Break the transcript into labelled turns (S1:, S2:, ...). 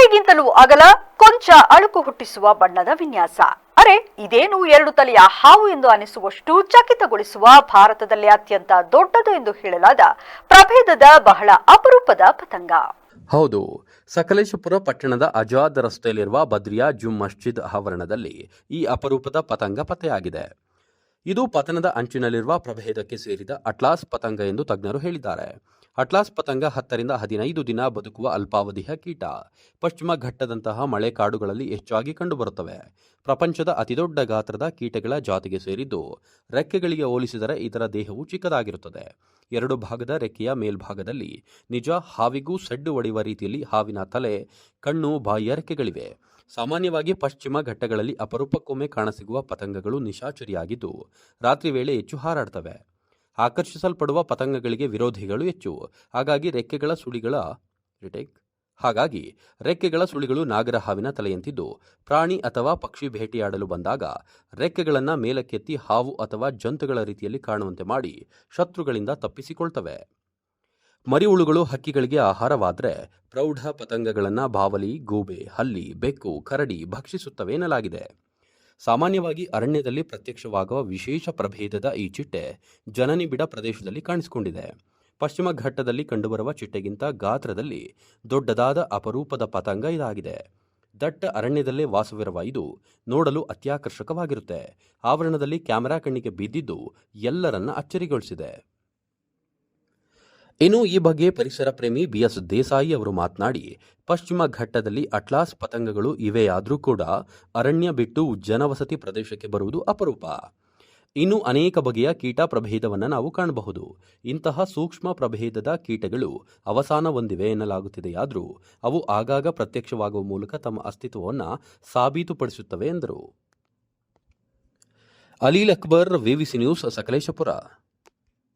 S1: ಕೈಗಿಂತಲೂ ಅಗಲ ಕೊಂಚ ಅಳುಕು ಹುಟ್ಟಿಸುವ ಬಣ್ಣದ ವಿನ್ಯಾಸ. ಅರೆ, ಇದೇನು ಎರಡು ತಲೆಯ ಹಾವು ಎಂದು ಅನಿಸುವಷ್ಟು ಚಕಿತಗೊಳಿಸುವ ಭಾರತದಲ್ಲಿ ಅತ್ಯಂತ ದೊಡ್ಡದು ಎಂದು ಹೇಳಲಾದ ಪ್ರಭೇದದ ಬಹಳ ಅಪರೂಪದ ಪತಂಗ.
S2: ಹೌದು, ಸಕಲೇಶಪುರ ಪಟ್ಟಣದ ಅಜಾದ್ ರಸ್ತೆಯಲ್ಲಿರುವ ಬದ್ರಿಯಾ ಜುಮ್ ಮಸ್ಜಿದ್ ಆವರಣದಲ್ಲಿ ಈ ಅಪರೂಪದ ಪತಂಗ ಪತ್ತೆಯಾಗಿದೆ. ಇದು ಪತನದ ಅಂಚಿನಲ್ಲಿರುವ ಪ್ರಭೇದಕ್ಕೆ ಸೇರಿದ ಅಟ್ಲಾಸ್ ಪತಂಗ ಎಂದು ತಜ್ಞರು ಹೇಳಿದ್ದಾರೆ. ಅಟ್ಲಾಸ್ ಪತಂಗ ಹತ್ತರಿಂದ ಹದಿನೈದು ದಿನ ಬದುಕುವ ಅಲ್ಪಾವಧಿಯ ಕೀಟ. ಪಶ್ಚಿಮ ಘಟ್ಟದಂತಹ ಮಳೆಕಾಡುಗಳಲ್ಲಿ ಹೆಚ್ಚಾಗಿ ಕಂಡುಬರುತ್ತವೆ. ಪ್ರಪಂಚದ ಅತಿದೊಡ್ಡ ಗಾತ್ರದ ಕೀಟಗಳ ಜಾತಿಗೆ ಸೇರಿದ್ದು, ರೆಕ್ಕೆಗಳಿಗೆ ಹೋಲಿಸಿದರೆ ಇದರ ದೇಹವು ಚಿಕ್ಕದಾಗಿರುತ್ತದೆ. ಎರಡು ಭಾಗದ ರೆಕ್ಕೆಯ ಮೇಲ್ಭಾಗದಲ್ಲಿ ನಿಜ ಹಾವಿಗೂ ಸೆಡ್ಡು ಒಡೆಯುವ ರೀತಿಯಲ್ಲಿ ಹಾವಿನ ತಲೆ, ಕಣ್ಣು, ಬಾಯಿಯ ರೆಕ್ಕೆಗಳಿವೆ. ಸಾಮಾನ್ಯವಾಗಿ ಪಶ್ಚಿಮ ಘಟ್ಟಗಳಲ್ಲಿ ಅಪರೂಪಕ್ಕೊಮ್ಮೆ ಕಾಣಸಿಗುವ ಪತಂಗಗಳು ನಿಶಾಚರಿಯಾಗಿದ್ದು, ರಾತ್ರಿ ವೇಳೆ ಹೆಚ್ಚು ಹಾರಾಡ್ತವೆ. ಆಕರ್ಷಿಸಲ್ಪಡುವ ಪತಂಗಗಳಿಗೆ ವಿರೋಧಿಗಳು ಹೆಚ್ಚು. ಹಾಗಾಗಿ ರೆಕ್ಕೆಗಳ ಸುಳಿಗಳ ರಿಟೇಕ್ ಹಾಗಾಗಿ ರೆಕ್ಕೆಗಳ ಸುಳಿಗಳು ನಾಗರ ಹಾವಿನ ತಲೆಯಂತಿದ್ದು, ಪ್ರಾಣಿ ಅಥವಾ ಪಕ್ಷಿ ಭೇಟಿಯಾಡಲು ಬಂದಾಗ ರೆಕ್ಕೆಗಳನ್ನು ಮೇಲಕ್ಕೆತ್ತಿ ಹಾವು ಅಥವಾ ಜಂತುಗಳ ರೀತಿಯಲ್ಲಿ ಕಾಣುವಂತೆ ಮಾಡಿ ಶತ್ರುಗಳಿಂದ ತಪ್ಪಿಸಿಕೊಳ್ತವೆ. ಮರಿಹುಳುಗಳು ಹಕ್ಕಿಗಳಿಗೆ ಆಹಾರವಾದರೆ ಪ್ರೌಢ ಪತಂಗಗಳನ್ನು ಬಾವಲಿ, ಗೂಬೆ, ಹಲ್ಲಿ, ಬೆಕ್ಕು, ಕರಡಿ ಭಕ್ಷಿಸುತ್ತವೆ ಎನ್ನಲಾಗಿದೆ. ಸಾಮಾನ್ಯವಾಗಿ ಅರಣ್ಯದಲ್ಲಿ ಪ್ರತ್ಯಕ್ಷವಾಗುವ ವಿಶೇಷ ಪ್ರಭೇದದ ಈ ಚಿಟ್ಟೆ ಜನನಿಬಿಡ ಪ್ರದೇಶದಲ್ಲಿ ಕಾಣಿಸಿಕೊಂಡಿದೆ. ಪಶ್ಚಿಮ ಘಟ್ಟದಲ್ಲಿ ಕಂಡುಬರುವ ಚಿಟ್ಟೆಗಿಂತ ಗಾತ್ರದಲ್ಲಿ ದೊಡ್ಡದಾದ ಅಪರೂಪದ ಪತಂಗ ಇದಾಗಿದೆ. ದಟ್ಟ ಅರಣ್ಯದಲ್ಲೇ ವಾಸವಿರುವ ಇದು ನೋಡಲು ಅತ್ಯಾಕರ್ಷಕವಾಗಿರುತ್ತೆ. ಆವರಣದಲ್ಲಿ ಕ್ಯಾಮೆರಾ ಕಣ್ಣಿಗೆ ಬಿದ್ದಿದ್ದು ಎಲ್ಲರನ್ನ ಅಚ್ಚರಿಗೊಳಿಸಿದೆ. ಇನ್ನು ಈ ಬಗ್ಗೆ ಪರಿಸರ ಪ್ರೇಮಿ ಬಿ ಎಸ್ ದೇಸಾಯಿ ಅವರು ಮಾತನಾಡಿ, ಪಶ್ಚಿಮ ಘಟ್ಟದಲ್ಲಿ ಅಟ್ಲಾಸ್ ಪತಂಗಗಳು ಇವೆಯಾದರೂ ಕೂಡ ಅರಣ್ಯ ಬಿಟ್ಟು ಜನವಸತಿ ಪ್ರದೇಶಕ್ಕೆ ಬರುವುದು ಅಪರೂಪ. ಇನ್ನು ಅನೇಕ ಬಗೆಯ ಕೀಟ ಪ್ರಭೇದವನ್ನು ನಾವು ಕಾಣಬಹುದು. ಇಂತಹ ಸೂಕ್ಷ್ಮ ಪ್ರಭೇದದ ಕೀಟಗಳು ಅವಸಾನ ಹೊಂದಿವೆ ಎನ್ನಲಾಗುತ್ತಿದೆಯಾದರೂ ಅವು ಆಗಾಗ ಪ್ರತ್ಯಕ್ಷವಾಗುವ ಮೂಲಕ ತಮ್ಮ ಅಸ್ತಿತ್ವವನ್ನು ಸಾಬೀತುಪಡಿಸುತ್ತವೆ ಎಂದರು. Aleel Akbar VVC news, Sakleshpur.